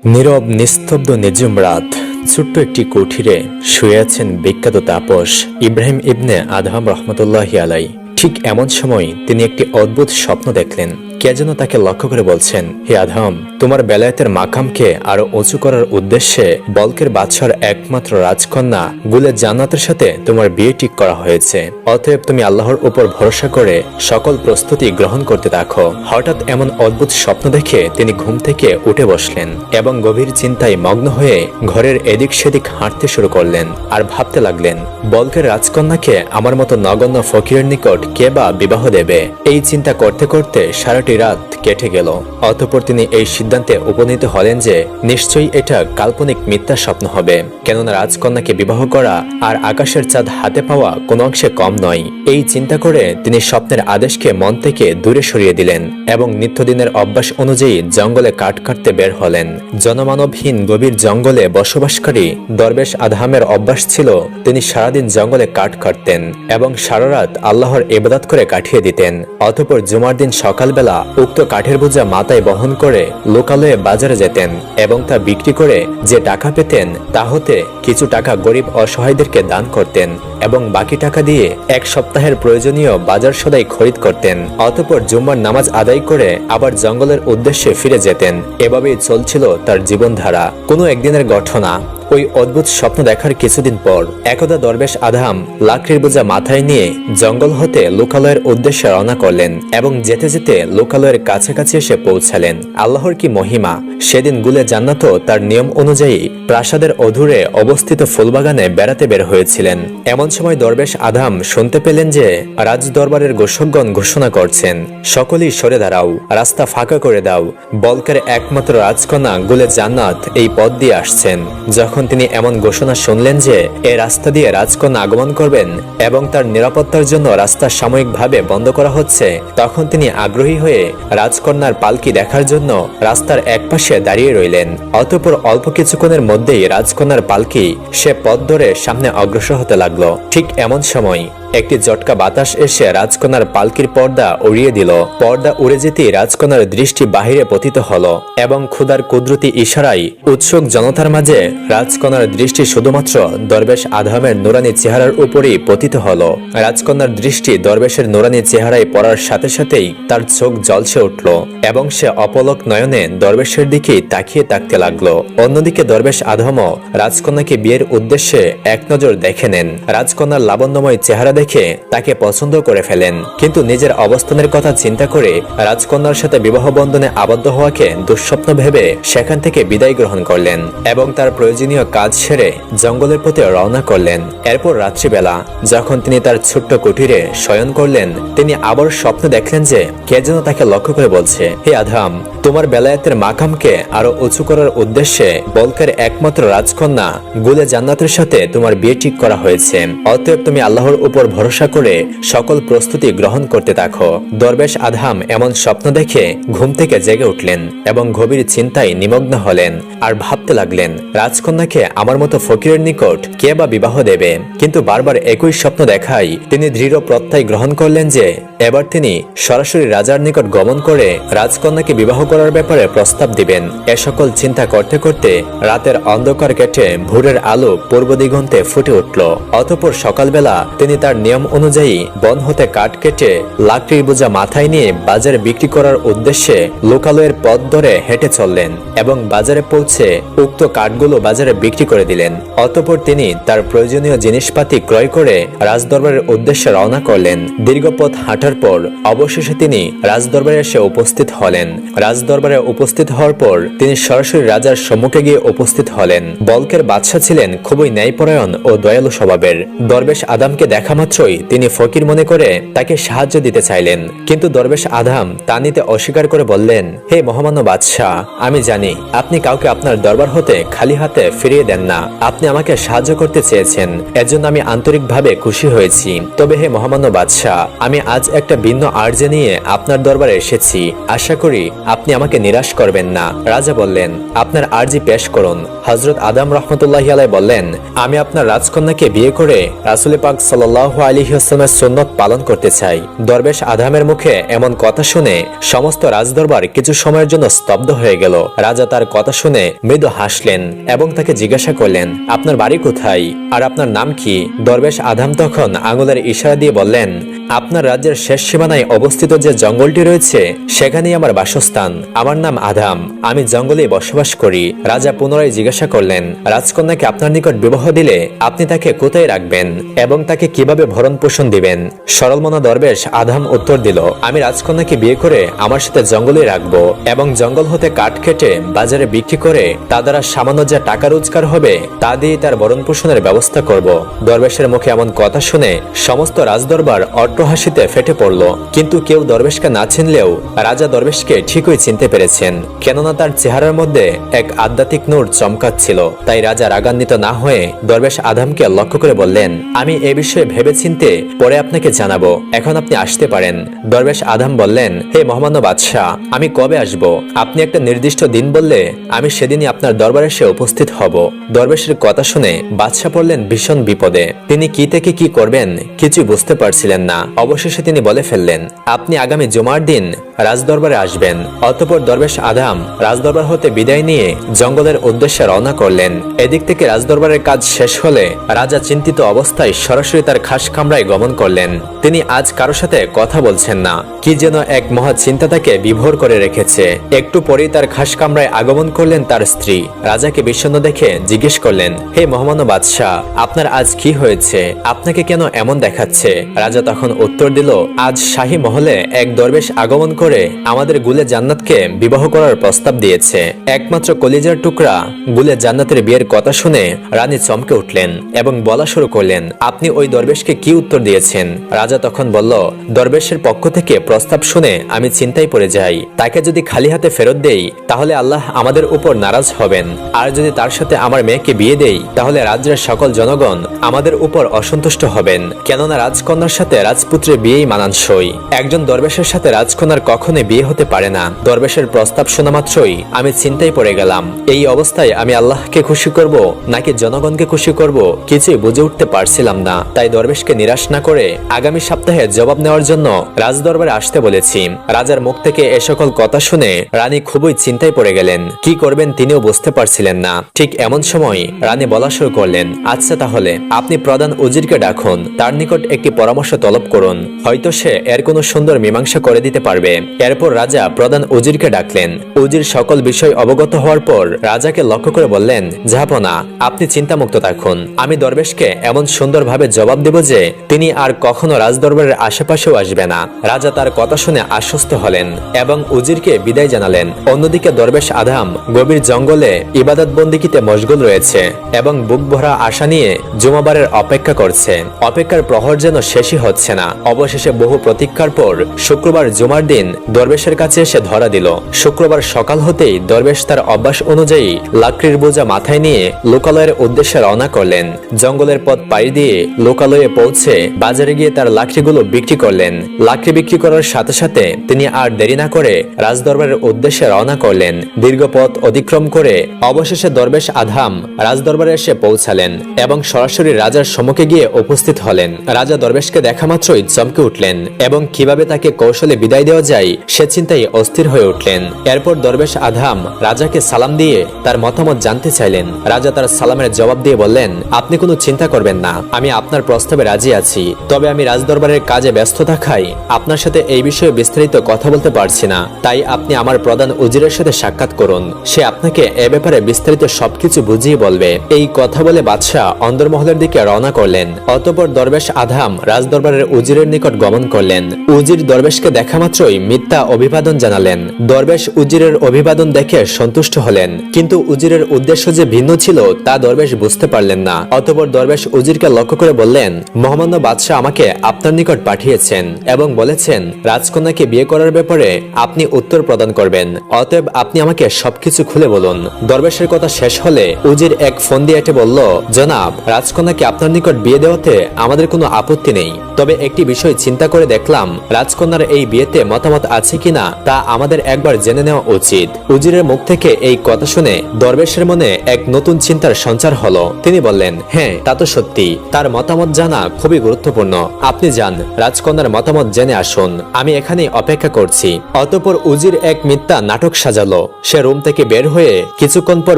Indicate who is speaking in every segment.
Speaker 1: নীরব, নিস্তব্ধ নিজুম রাত ছোট্ট একটি কুঠিরে শুয়ে আছেন বিখ্যাত তাপস ইব্রাহিম ইবনে আদহাম রহমতুল্লাহ আলাই ঠিক এমন সময় তিনি একটি অদ্ভুত স্বপ্ন দেখলেন। কে যেন তাকে লক্ষ্য করে বলছেন, হে আদহাম তোমার বেলায়েতের মাকামকে আরও উঁচু করার উদ্দেশ্যে বলকের বাদশার একমাত্র রাজকন্যা গুলে জান্নাতের সাথে তোমার বিয়ে ঠিক করা হয়েছে। অতএব তুমি আল্লাহর উপর ভরসা করে সকল প্রস্তুতি গ্রহণ করতে থাকো। হঠাৎ এমন অদ্ভুত স্বপ্ন দেখে তিনি ঘুম থেকে উঠে বসলেন এবং গভীর চিন্তায় মগ্ন হয়ে ঘরের এদিক সেদিক হাঁটতে শুরু করলেন আর ভাবতে লাগলেন, বলকের রাজকন্যাকে আমার মতো নগণ্য ফকিরের নিকট কে বা বিবাহ দেবে? এই চিন্তা করতে করতে সারাটি রাত কেটে গেল। অতঃপর তিনি এই সিদ্ধান্তে উপনীত হলেন যে নিশ্চয়ই এটা কাল্পনিক মিথ্যা স্বপ্ন হবে। কেননা রাজকন্যাকে বিবাহ করা আর আকাশের চাঁদ হাতে পাওয়া কোনো অংশে কম নয়। এই চিন্তা করে তিনি স্বপ্নের আদেশকে মন থেকে দূরে সরিয়ে দিলেন এবং নিত্যদিনের অভ্যাস অনুযায়ী জঙ্গলে কাঠ কাটতে বের হলেন। জনমানবহীন গভীর জঙ্গলে বসবাসকারী দরবেশ আদহামের অভ্যাস ছিল তিনি সারাদিন জঙ্গলে কাঠ কাটতেন এবং সারা রাত আল্লাহর ইবাদত করে কাটিয়ে দিতেন। অতঃপর জুমার দিন সকালবেলা উক্ত কাঠের বোঝা মাথায় বহন করে লোকালয়ে বাজারে যেতেন এবং তা বিক্রি করে যে টাকা পেতেন, তা হতে কিছু টাকা গরিব অসহায়দেরকে দান করতেন এবং বাকি টাকা দিয়ে এক সপ্তাহের প্রয়োজনীয় বাজার সদাই খরিদ করতেন। অতপর জুম্মার নামাজ আদায় করে আবার জঙ্গলের উদ্দেশ্যে ফিরে যেতেন। এভাবেই চলছিল তার জীবনধারা। কোনো একদিনের ঘটনা ওই অদ্ভুত স্বপ্ন দেখার কিছুদিন পর একদা দরবেশ আধাম লাকড়ির বোঝা মাথায় নিয়ে জঙ্গল হতে লোকালয়ের উদ্দেশ্যে রওনা করলেন এবং যেতে যেতে লোকালয়ের কাছাকাছি এসে পৌঁছালেন। আল্লাহর কি মহিমা? সেদিন গুলে জান্নাত তার নিয়ম অনুযায়ী প্রাসাদের অধুরে অবস্থিত ফুলবাগানে বেড়াতে বের হয়েছিলেন। এমন সময় দরবেশ আধাম শুনতে পেলেন যে রাজ দরবারের গোসকগণ ঘোষণা করছেন, সকলেই সরে দাঁড়াও, রাস্তা ফাঁকা করে দাও, বলকের একমাত্র রাজকন্যা গুলে জান্নাত এই পথ দিয়ে আসছেন। যখন তিনি এমন ঘোষণা শুনলেন যে এ রাস্তা দিয়ে রাজকন্যা আগমন করবেন এবং তার নিরাপত্তার জন্য রাস্তা সাময়িকভাবে বন্ধ করা হচ্ছে, তখন তিনি আগ্রহী হয়ে রাজকন্যার পালকি দেখার জন্য রাস্তার একপাশে দাঁড়িয়ে রইলেন। অতঃপর অল্প কিছুক্ষণের মধ্যেই রাজকন্যার পালকি সে পথ ধরে সামনে অগ্রসর হতে লাগল। ঠিক এমন সময় একটি জটকা বাতাস এসে রাজকন্যার পালকির পর্দা উড়িয়ে দিল। পর্দা উড়ে যেতে রাজকন্যার দৃষ্টি বাহিরে পতিত হল এবং ক্ষুদার কুদরতি ইশারায় উৎসুক জনতার মাঝে রাজকন্যার দৃষ্টি শুধুমাত্র দরবেশ আধামের নুরানি চেহারার উপরেই পতিত হলো। রাজকন্যার দৃষ্টি দরবেশের নুরানি চেহারায় পড়ার সাথে সাথেই তার চোখ জলসে উঠল এবং সে অপলক নয়নে দরবেশের দিকেই তাকিয়ে থাকতে লাগল। অন্যদিকে দরবেশ আধমও রাজকন্যাকে বিয়ের উদ্দেশ্যে এক নজর দেখে নেন। রাজকন্যার লাবণ্যময় চেহারা দেখে তাকে পছন্দ করে ফেলেন। কিন্তু নিজের অবস্থানের কথা চিন্তা করে রাজকন্যার সাথে বিবাহ বন্ধনে আবদ্ধ হওয়াকে দুঃস্বপ্ন ভেবে সেখান থেকে বিদায় গ্রহণ করলেন এবং তার প্রয়োজনীয় কাজ সেরে জঙ্গলের পথে রওনা করলেন। এরপর রাত্রিবেলা যখন তিনি তার ছোট্ট কুটিরে শয়ন করলেন, তিনি আবার স্বপ্ন দেখলেন যে কে যেন তাকে লক্ষ্য করে বলছে, হে আধাম তোমার বেলায়েতের মাকামকে আরও উঁচু করার উদ্দেশ্যে বলকের একমাত্র রাজকন্যা গুলে জান্নাতের সাথে তোমার বিয়ে ঠিক করা হয়েছে। অতএব তুমি আল্লাহর উপর ভরসা করে সকল প্রস্তুতি গ্রহণ করতে থাকো। দরবেশ আধাম এমন স্বপ্ন দেখে ঘুম থেকে জেগে উঠলেন এবং গভীর চিন্তায় নিমগ্ন হলেন আর ভাবতে লাগলেন, রাজকন্যাকে আমার মতো ফকিরের নিকট কে বা বিবাহ দেবে? কিন্তু বারবার একই স্বপ্ন দেখাই তিনি দৃঢ় প্রত্যয় গ্রহণ করলেন যে, এবার তিনি সরাসরি রাজার নিকট গমন করে রাজকন্যাকে বিবাহ করার ব্যাপারে প্রস্তাব দিবেন। এ সকল চিন্তা করতে করতে রাতের অন্ধকার কেটে ভোরের আলো পূর্ব দিগন্তে ফুটে উঠল। অতপর সকালবেলা তিনি তার নিয়ম অনুযায়ী বন হতে কাঠ কেটে লাকড়ির বোঝা মাথায় নিয়ে বাজারে বিক্রি করার উদ্দেশ্যে লোকালয়ের পথ ধরে হেঁটে চললেন এবং বাজারে পৌঁছে উক্ত কাঠগুলো বাজারে বিক্রি করে দিলেন। অতপর তিনি তার প্রয়োজনীয় জিনিসপাতি ক্রয় করে রাজদরবারের উদ্দেশ্যে রওনা করলেন। দীর্ঘ পথ হাঁটার পর অবশেষে তিনি রাজদরবারে এসে উপস্থিত হলেন। রাজদরবারে উপস্থিত হওয়ার পর তিনি সরাসরি রাজার সম্মুখে গিয়ে উপস্থিত হলেন। বলকের বাদশাহ ছিলেন খুবই ন্যায়পরায়ণ ও দয়ালু স্বভাবের। দরবেশ আদামকে দেখা মাত্রই তিনি ফকির মনে করে তাকে সাহায্য দিতে চাইলেন। কিন্তু দরবেশ আদাম তা নিতে অস্বীকার করে বললেন, হে মহামান্য বাদশাহ, আমি জানি আপনি কাউকে আপনার দরবার হতে খালি হাতে ফিরিয়ে দেন না। আপনি আমাকে সাহায্য করতে চেয়েছেন এজন্য আমি আন্তরিকভাবে খুশি হয়েছি। তবে হে মহামান্য বাদশাহ, আমি আজ একটা ভিন্ন আর্জে নিয়ে আপনার দরবারে এসেছি। আশা করি আপনি আমাকে নিরাশ করবেন না। রাজা বললেন, আপনার আর্জি পেশ করুন। হজরত আদাম রহমতুল্লাহ আলাই বললেন, আমি আপনার রাজকন্যাকে বিয়ে করে রাসুল পাক সাল্লাহ আলিহাস্লামের সুন্নত পালন করতে চাই। দরবেশ আধামের মুখে এমন কথা শুনে সমস্ত রাজদরবার কিছু সময়ের জন্য স্তব্ধ হয়ে গেল। রাজা তার কথা শুনে মৃদু হাসলেন এবং তাকে জিজ্ঞাসা করলেন, আপনার বাড়ি কোথায়? আর আপনার নাম কি? দরবেশ আধাম তখন আঙুলের ইশারা দিয়ে বললেন আপনার রাজ্যের শেষ সীমানায় অবস্থিত যে জঙ্গলটি রয়েছে, সেখানেই আমার বাসস্থান। আমার নাম আধাম আমি জঙ্গলে বসবাস করি। রাজা পুনরায় জিজ্ঞাসা করলেন, রাজকন্যাকে আপনার নিকট বিবাহ দিলে আপনি তাকে কোথায় রাখবেন এবং তাকে কীভাবে ভরণ পোষণ দিবেন? সরলমনা দরবেশ আধাম উত্তর দিল, আমি রাজকন্যাকে বিয়ে করে আমার সাথে জঙ্গলে রাখব এবং জঙ্গল হতে কাঠ কেটে বাজারে বিক্রি করে তা দ্বারা সামান্য যা টাকা রোজগার হবে, তা দিয়ে তার ভরণ পোষণের ব্যবস্থা করব। দরবেশের মুখে এমন কথা শুনে সমস্ত রাজদরবার অট্টহাসিতে ফেটে পড়ল, কিন্তু কেউ দরবেশকে না চিনলেও রাজা দরবেশকে ঠিকই চিনতে পেরেছেন। কেননা তার চেহারার মধ্যে এক আধ্যাত্মিক নূর চমকাচ্ছিল। তাই রাজা রাগান্বিত না হয়ে দরবেশ আধামকে লক্ষ্য করে বললেন, আমি এ বিষয়ে ভেবে চিনতে পরে আপনাকে জানাব। এখন আপনি আসতে পারেন। দরবেশ আধাম বললেন, হে মহামান্য বাদশাহ, আমি কবে আসব? আপনি একটা নির্দিষ্ট দিন বললে আমি সেদিনই আপনার দরবারে এসে উপস্থিত হব। দরবেশের কথা শুনে বাদশাহ পড়লেন ভীষণ বিপদে। তিনি কি থেকে কি করবেন কিছু বুঝতে পারছিলেন না। অবশেষে তিনি বলে ফেললেন, আপনি আগামী জুমার দিন রাজদরবারে আসবেন। অতঃপর দরবেশ আধাম রাজদরবার হতে বিদায় নিয়ে জঙ্গলের উদ্দেশ্যে রওনা করলেন। এদিক থেকে রাজদরবারের কাজ শেষ হলে রাজা চিন্তিত অবস্থায় সরাসরি তার খাস কামরায় গমন করলেন। তিনি আজ কারও সাথে কথা বলছেন না। কি যেন এক মহা চিন্তা তাকে বিভোর করে রেখেছে। একটু পরেই তার খাস কামরায় আগমন করলেন তার স্ত্রী। রাজাকে বিষণ্ণ দেখে জিজ্ঞেস করলেন, হে মহামান্য বাদশাহ, আপনার আজ কি হয়েছে? আপনাকে কেন এমন দেখাচ্ছে? রাজা তখন উত্তর দিল, আজ শাহী মহলে এক দরবেশ আগমন করে আমাদের গুলে জান্নাতকে বিবাহ করার প্রস্তাব দিয়েছে। একমাত্র কলিজার টুকরা গুলে জান্নাতের বিয়ের কথা শুনে রানী চমকে উঠলেন এবং বলা শুরু করলেন, আপনি ওই দরবেশকে কি উত্তর দিয়েছেন? রাজা তখন বলল, দরবেশের পক্ষ থেকে প্রস্তাব শুনে আমি চিন্তায় পড়ে যাই। তাকে যদি খালি হাতে ফেরত দেই, তাহলে আল্লাহ আমাদের উপর নারাজ হবেন। আর যদি তার সাথে আমার মেয়েকে বিয়ে দেই, তাহলে রাজ্যের সকল জনগণ আমাদের উপর অসন্তুষ্ট হবেন। কেননা রাজকন্যার সাথে রাজপুত্রের বিয়েই মানানসই। একজন দরবেশের সাথে রাজকন্যার কখনোই বিয়ে হতে পারে না। দরবেশের প্রস্তাব শোনা মাত্রই আমি চিন্তায় পড়ে গেলাম। এই অবস্থায় আমি আল্লাহকে খুশি করব, নাকি জনগণকে খুশি করব, কিছুই বুঝে উঠতে পারছিলাম না। তাই দরবেশকে নিরাশ না করে আগামী সপ্তাহে জবাব নেওয়ার জন্য রাজদরবারে আসতে বলেছি। রাজার মুখ থেকে এ সকল কথা শুনে রানী খুবই চিন্তায় পড়ে গেলেন। কি করবেন তিনিও বুঝতে পারছিলেন না। ঠিক এমন সময় রানী বলা শুরু করলেন আচ্ছা তাহলে, আপনি প্রধান উজিরকে ডাকুন। তার নিকট একটি পরামর্শ তলব করুন, হয়তো সে এর কোনো সুন্দর মীমাংসা করে দিতে পারবে। এরপর রাজা প্রধান উজিরকে ডাকলেন। উজির সকল বিষয় অবগত হওয়ার পর রাজাকে লক্ষ্য করে বললেন জাহাপনা আপনি চিন্তামুক্ত থাকুন। আমি দরবেশকে এমন সুন্দরভাবে জবাব দেব যে, তিনি আর কখনো রাজদরবারের আশেপাশেও আসবে না। রাজা তার কথা শুনে আশ্বস্ত হলেন এবং উজিরকে বিদায় জানালেন। অন্যদিকে দরবেশ আধাম গভীর জঙ্গলে ইবাদত বন্দিকিতে মশগুল রয়েছে এবং বুক ভরা আশা নিয়ে জুমাবারের অপেক্ষা করছে। অপেক্ষার প্রহর যেন শেষই হচ্ছে না। অবশেষে বহু প্রতীক্ষার পর শুক্রবার জুমার দিন দরবেশের কাছে এসে ধরা দিল। শুক্রবার সকাল হতেই দরবেশ তার অভ্যাস অনুযায়ী লাকড়ির বোঝা মাথায় নিয়ে লোকালয়ের উদ্দেশ্যে রওনা করলেন। জঙ্গলের পথ পাড়ি দিয়ে লোকালয়ে পৌঁছে বাজারে গিয়ে তার লাকড়িগুলো বিক্রি করলেন। লাকড়ি বিক্রি করার সাথে সাথে তিনি আর দেরি না করে রাজদরবারের উদ্দেশ্যে রওনা করলেন। দীর্ঘ পথ অতিক্রম করে অবশেষে দরবেশ আধাম রাজদরবারে এসে পৌঁছালেন এবং সরাসরি রাজার সম্মুখে গিয়ে উপস্থিত হলেন। রাজা দরবেশকে দেখা মাত্রই চমকে উঠলেন এবং কীভাবে তাকে কৌশলে বিদায় দেওয়া যায় সে চিন্তায় অস্থির হয়ে উঠলেন। এরপর দরবেশ আধাম রাজাকে সালাম দিয়ে তার মতামত জানতে চাইলেন। রাজা তার সালামের জবাব দিয়ে বললেন, আপনি কোনো চিন্তা করবেন না, আমি আপনার প্রস্তাবে রাজি আছি। তবে আমি রাজদরবারের কাজে ব্যস্ত থাকাই আপনার সাথে এই বিষয়ে বিস্তারিত কথা বলতে পারছি না। তাই আপনি আমার প্রধান উজিরের সাথে সাক্ষাৎ করুন। সে আপনাকে এ ব্যাপারে বিস্তারিত সবকিছু বুঝিয়ে বলবে। এই কথা বলে বাদশাহ অন্দরমহলের দিকে রওনা করলেন। অতপর দরবেশ আধাম রাজদরবারের উজিরের নিকট গমন করলেন। উজির দরবেশকে দেখা মাত্রই মিথ্যা অভিবাদন জানালেন। দরবেশ উজিরের অভিবাদন দেখে সন্তুষ্ট হলেন। কিন্তু উজিরের উদ্দেশ্য যে ভিন্ন ছিল, তা দরবেশ বুঝতে পারলেন না। অতপর দরবেশ উজিরকে লক্ষ্য করে বললেন, মহামান্য বাদশাহ আমাকে আপনার নিকট পাঠিয়েছেন এবং বলেছেন, রাজকন্যাকে বিয়ে করার ব্যাপারে আপনি উত্তর প্রদান করবেন। অতএব আপনি আমাকে সবকিছু খুলে বলুন। দরবেশের কথা শেষ হলে উজির এক ফোন দিয়ে এটে বলল, জনাব, রাজকন্যাকে আপনার নিকট বিয়ে দেওয়াতে আমাদের কোনো আপত্তি নেই। তবে একটি বিষয় চিন্তা করে দেখলাম, রাজকন্যার এই বিয়েতে মতামত আছে কিনা তা আমাদের একবার জেনে নেওয়া উচিত। উজিরের মুখ থেকে এই কথা শুনে দরবেশের মনে এক নতুন চিন্তার সঞ্চার হলো। তিনি বললেন হ্যাঁ তা তো সত্যি। তার মতামত জানা খুবই গুরুত্বপূর্ণ। আপনি যান, রাজকন্যার মতামত জেনে আসুন। আমি এখানে অপেক্ষা করছি। অতপর উজির এক মিথ্যা নাটক সাজালো। সে রুম থেকে বের হয়ে কিছুক্ষণ পর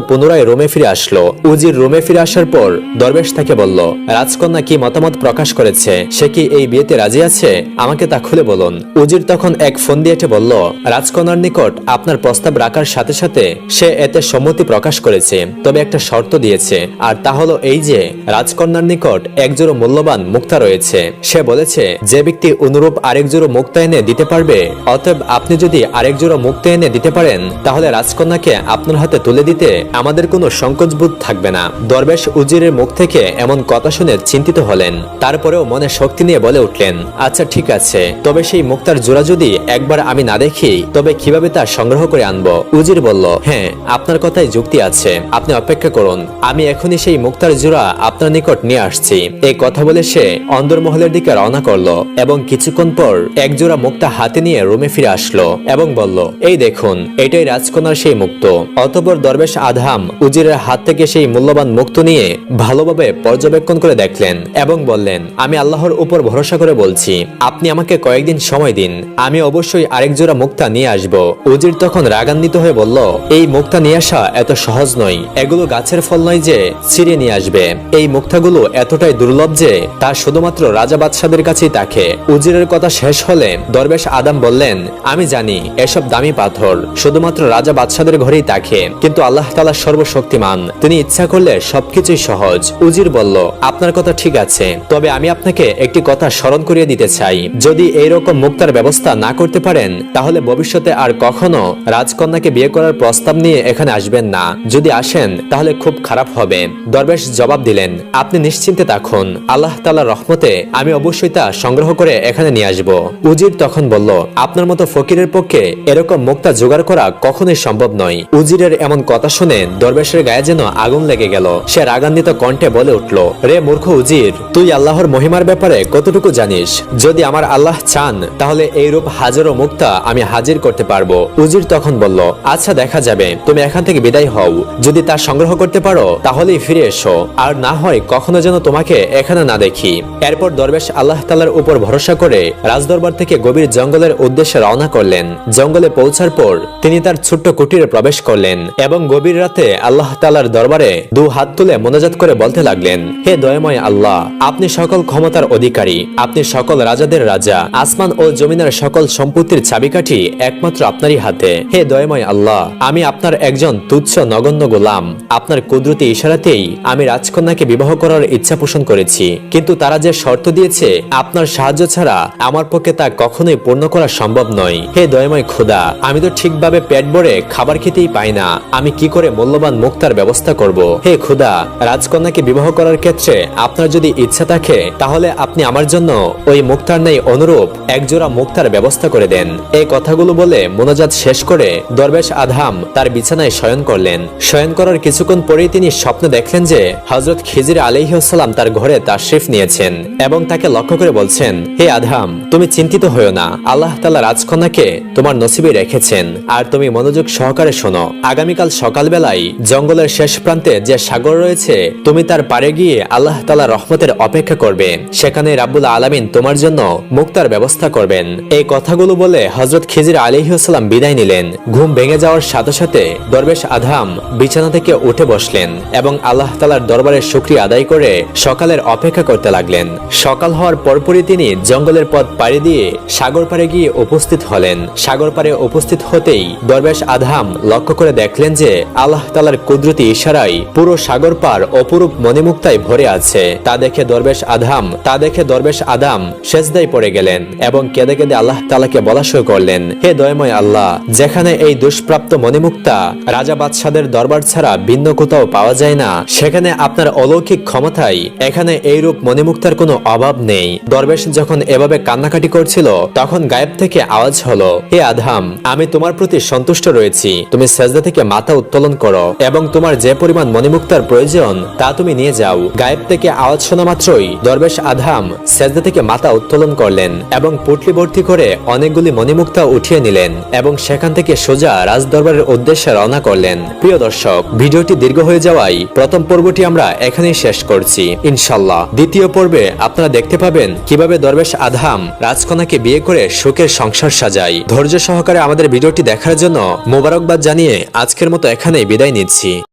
Speaker 1: পুনরায় রুমে ফিরে আসলো। উজির রুমে ফিরে আসার পর দরবেশ তাকে বলল, রাজকন্যা কি মতামত প্রকাশ করেছে? সে কি এই বিয়েতে রাজি আছে? আমাকে তা খুলে বলুন। উজির তখন এক ফোন দিয়ে এটে বলল, রাজকন্যার নিকট আপনার প্রস্তাব রাখার সাথে সাথে সে এতে সম্মতি প্রকাশ করেছে। তবে একটা শর্ত দিয়েছে, আর তা হলো এই যে, রাজকন্যার নিকট একজোড়ো মূল্যবান মুক্তা রয়েছে। সে বলেছে, যে ব্যক্তি অনুরূপ আরেক জোড়ো মুক্তা এনে দিতে পারবে, অতএব আপনি যদি আরেক জোড়ো মুক্তা এনে দিতে পারেন, তাহলে রাজকন্যাকে আপনার হাতে তুলে দিতে আমাদের কোনো সংকোচবোধ থাকবে না। দরবেশ উজিরের মুখ থেকে এমন কথা শুনে চিন্তিত হলেন। তারপরেও মনে শক্তি নিয়ে বলে উঠলেন। আচ্ছা ঠিক আছে। তবে সেই মুক্তার জোড়া যদি একবার আমি না দেখি, তবে কীভাবে তা সংগ্রহ করে আনব? উজির বলল হ্যাঁ আপনার কথায় যুক্তি আছে। আপনি অপেক্ষা করুন। আমি এখনই সেই মুক্তার জোড়া আপনার নিকট নিয়ে আসছি। এই কথা বলে সে অন্দরমহলের দিকে রওনা করল এবং কিছুক্ষণ পর এক জোড়া মুক্তা হাতে নিয়ে রুমে ফিরে আসলো এবং বলল, এই দেখুন, এটাই রাজকন্যার সেই মুক্ত। অতপর দরবেশ আধাম উজিরের হাত থেকে সেই মূল্যবান মুক্ত নিয়ে ভালোভাবে পর্যবেক্ষণ করে দেখলেন এবং বললেন, আমি আল্লাহর উপর ভরসা করে বলছি, আপনি আমাকে কয়েকদিন সময় দিন, আমি অবশ্যই আরেক জোড়া মুক্তা নিয়ে আসব। উজির তখন রাগান্বিত হয়ে বলল, এই মুক্তা নিয়ে আসা এত সহজ নয়, এগুলো গাছের ফল নয় যে ছিঁড়ে নিয়ে আসবে। এই মুক্তাগুলো এতটাই দুর্লভ যে তা শুধুমাত্র রাজা বাদশাদের কাছেই থাকে। উজিরের কথা শেষ হলে দরবেশ আদাম বললেন, আমি জানি, এসব দামি পাথর শুধুমাত্র রাজা বাদশাদের ঘরেই থাকে, কিন্তু আল্লাহ তালা সর্বশক্তিমান, তিনি ইচ্ছা করলে সবকিছুই সহজ। উজির বলল, আপনার কথা ঠিক আছে, তবে আমি আপনাকে একটি কথা স্মরণ করিয়ে দিতে চাই। যদি এই রকম মুক্তার ব্যবস্থা না করতে পারেন, তাহলে ভবিষ্যতে আর কখনো রাজকন্যাকে বিয়ে করার প্রস্তাব নিয়ে এখানে আসবেন না। যদি আসেন, তাহলে খুব খারাপ হবে। দরবেশ জবাব দিলেন, আপনি নিশ্চিন্তে থাকুন। আল্লাহ তালা রহমতে আমি অবশ্যই তা সংগ্রহ করে এখানে নিয়ে আসব। উজির তখন বলল, আপনার মতো ফকিরের পক্ষে এরকম মুক্তা জোগাড় করা কখনোই সম্ভব নয়। উজিরের এমন কথা শুনে দরবেশের গায়ে যেন আগুন লেগে গেল। সে রাগান্বিত কণ্ঠে বলে উঠল, রে মূর্খ উজির, তুই আল্লাহর মহিমার ব্যাপারে কতটুকু জানিস, যদি আমার আল্লাহ চান, তাহলে এই রূপ হাজারো মুক্তা আমি হাজির করতে পারব। উজির তখন বলল আচ্ছা দেখা যাবে, তুমি এখান থেকে বিদায় হও। যদি তা সংগ্রহ করতে পারো, তাহলেই ফিরে এসো। আর না হয় কখনো যেন তোমাকে এখানে না দেখি। এরপর দরবেশ আল্লাহ তালার উপর ভরসা করে রাজদরবার থেকে গভীর জঙ্গলের উদ্দেশ্যে রওনা করলেন। জঙ্গলে পৌঁছার পর তিনি তার ছোট্ট কুটিরে প্রবেশ করলেন এবং গভীর রাতে আল্লাহ তালার দরবারে দু হাত তুলে মোনাজাত করে বলতে লাগলেন, হে দয়াময় আল্লাহ, আপনি সকল ক্ষমতার অধিকারী আপনি সকল রাজাদের রাজা। আসমান ও জমিনের সকল সম্পত্তির চাবিকাঠি একমাত্র আপনারই হাতে। হে দয়াময় আল্লাহ, আমি আপনার একজন তুচ্ছ নগণ্য গোলাম। আপনার কুদরতি ইশারাতেই আমি রাজকন্যাকে বিবাহ করার ইচ্ছা পোষণ করেছি। কিন্তু তারা যে শর্ত দিয়েছে, আপনার সাহায্য ছাড়া আমার পক্ষে তা কখনোই পূর্ণ করা সম্ভব নয়। হে দয়াময় খোদা, আমি তো ঠিকভাবে পেট ভরে খাবার খেতেই পাই না। আমি কি করে মূল্যবান মুক্তার ব্যবস্থা করব? হে খুদা, রাজকন্যাকে বিবাহ করার ক্ষেত্রে আপনার যদি ইচ্ছা থাকে, তাহলে আপনি আমার জন্য ওই মুক্তার নেই অনুরূপ একজোড়া মুক্তার ব্যবস্থা করে দেন। এই কথাগুলো বলে মোনাজাত শেষ করে দরবেশ আধাম তার বিছানায় শয়ন করলেন। শয়ন করার কিছুক্ষণ পরেই তিনি স্বপ্নে দেখলেন যে হজরত খিজির আলিহাসাল্লাম তার ঘরে তাশরিফ নিয়েছেন এবং তাকে লক্ষ্য করে বলছেন, হে আধাম তুমি চিন্তিত হয়েও না। আল্লাহ তালা রাজকন্যাকে তোমার নসিবে রেখেছেন। আর তুমি মনোযোগ সহকারে শোনো। আগামীকাল সকালবেলায় জঙ্গলের শেষ প্রান্তে যে সাগর রয়েছে, তুমি তার পারে গিয়ে আল্লাহ তালা রহমতের অপেক্ষা করবে। সেখানে রাব্বুল আলামিন তোমার জন্য মুক্তার ব্যবস্থা করবেন। এই কথাগুলো বলে হজরত খিজির আলিহাসাল্লাম বিদায় নিলেন। ঘুম ভেঙে যাওয়ার সাথে সাথে দরবেশ আধাম বিছানা থেকে উঠে বসলেন এবং আল্লাহ তালার দরবারে শুক্রিয়া আদায় করে সকালের অপেক্ষা করতে লাগলেন। সকাল হওয়ার পরপরই তিনি জঙ্গলের পথ পাড়ি দিয়ে সাগর পাড়ে গিয়ে উপস্থিত হলেন। সাগর পাড়ে উপস্থিত হতেই দরবেশ আধাম লক্ষ্য করে দেখলেন যে আল্লাহ তালার কুদরতি ইশারায় পুরো সাগর পার অপরূপ মণিমুক্তায় ভরে আছে। তা দেখে দরবেশ আধাম তা দেখে দরবেশ আদাম সেজদায় পড়ে গেলেন এবং কেঁদে কেঁদে আল্লাহ তালাকে বলা শুরু করলেন, হে দয়ময় আল্লাহ, যেখানে এই দুষ্প্রাপ্ত মণিমুক্তা রাজা বাদশাদের দরবার ছাড়া ভিন্ন কোথাও পাওয়া যায় না, সেখানে আপনার অলৌকিক ক্ষমতায় এখানে এইরূপ মণিমুক্তার কোনো অভাব নেই। দরবেশ যখন এভাবে কান্নাকাটি করছিল, তখন গায়েব থেকে আওয়াজ হলো, হে আধাম আমি তোমার প্রতি সন্তুষ্ট রয়েছি, তুমি সেজদা থেকে মাথা উত্তোলন করো এবং তোমার যে পরিমাণ মণিমুক্তার প্রয়োজন তা তুমি নিয়ে যাও। গায়েব থেকে আওয়াজ শোনা মাত্রই দরবেশ আধাম সেজদা সেজদা থেকে মাথা উত্তোলন করলেন এবং পুটলি ভর্তি করে অনেকগুলি মণিমুক্তা উঠিয়ে নিলেন এবং সেখান থেকে সোজা রাজদরবারের উদ্দেশ্যে রওনা করলেন। প্রিয় দর্শক, ভিডিওটি দীর্ঘ হয়ে যাওয়ায় প্রথম পর্বটি আমরা এখানেই শেষ করছি। ইনশাল্লাহ দ্বিতীয় পর্বে আপনারা দেখতে পাবেন কীভাবে দরবেশ আধাম রাজকন্যাকে বিয়ে করে সুখের সংসার সাজায়। ধৈর্য সহকারে আমাদের ভিডিওটি দেখার জন্য মোবারকবাদ জানিয়ে আজকের মতো এখানেই বিদায় নিচ্ছি।